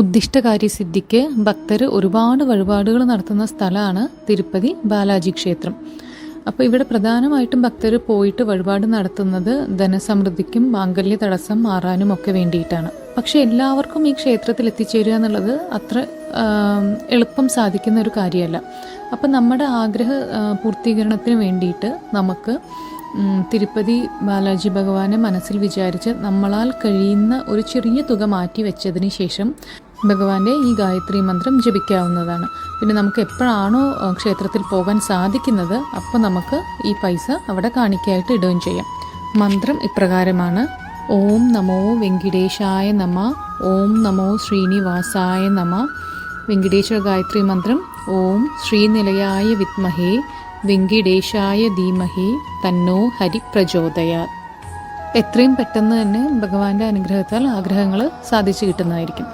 ഉദ്ദിഷ്ടകാര്യ സിദ്ധിക്ക് ഭക്തർ ഒരുപാട് വഴിപാടുകൾ നടത്തുന്ന സ്ഥലമാണ് തിരുപ്പതി ബാലാജി ക്ഷേത്രം. അപ്പോൾ ഇവിടെ പ്രധാനമായിട്ടും ഭക്തർ പോയിട്ട് വഴിപാട് നടത്തുന്നത് ധനസമൃദ്ധിക്കും മാംഗല്യ തടസ്സം മാറാനും ഒക്കെ വേണ്ടിയിട്ടാണ്. പക്ഷെ എല്ലാവർക്കും ഈ ക്ഷേത്രത്തിൽ എത്തിച്ചേരുക എന്നുള്ളത് അത്ര എളുപ്പം സാധിക്കുന്ന ഒരു കാര്യമല്ല. അപ്പം നമ്മുടെ ആഗ്രഹ പൂർത്തീകരണത്തിന് വേണ്ടിയിട്ട് നമുക്ക് തിരുപ്പതി ബാലാജി ഭഗവാനെ മനസ്സിൽ വിചാരിച്ച് നമ്മളാൽ കഴിയുന്ന ഒരു ചെറിയ തുക മാറ്റി വെച്ചതിന് ശേഷം ഭഗവാന്റെ ഈ ഗായത്രി മന്ത്രം ജപിക്കാവുന്നതാണ്. പിന്നെ നമുക്ക് എപ്പോഴാണോ ക്ഷേത്രത്തിൽ പോകാൻ സാധിക്കുന്നത് അപ്പോൾ നമുക്ക് ഈ പൈസ അവിടെ കാണിക്കായിട്ട് ഇടുകയും ചെയ്യാം. മന്ത്രം ഇപ്രകാരമാണ്. ഓം നമോ വെങ്കിടേശായ നമ ഓം നമോ ശ്രീനിവാസായ നമ. വെങ്കിടേശ്വര ഗായത്രി മന്ത്രം ഓം ശ്രീനിലയായ വിത്മഹേ വെങ്കിടേശായ ധീമഹി തന്നോ ഹരി പ്രചോദയ. എത്രയും പെട്ടെന്ന് തന്നെ ഭഗവാന്റെ അനുഗ്രഹത്താൽ ആഗ്രഹങ്ങൾ സാധിച്ചു കിട്ടുന്നതായിരിക്കും.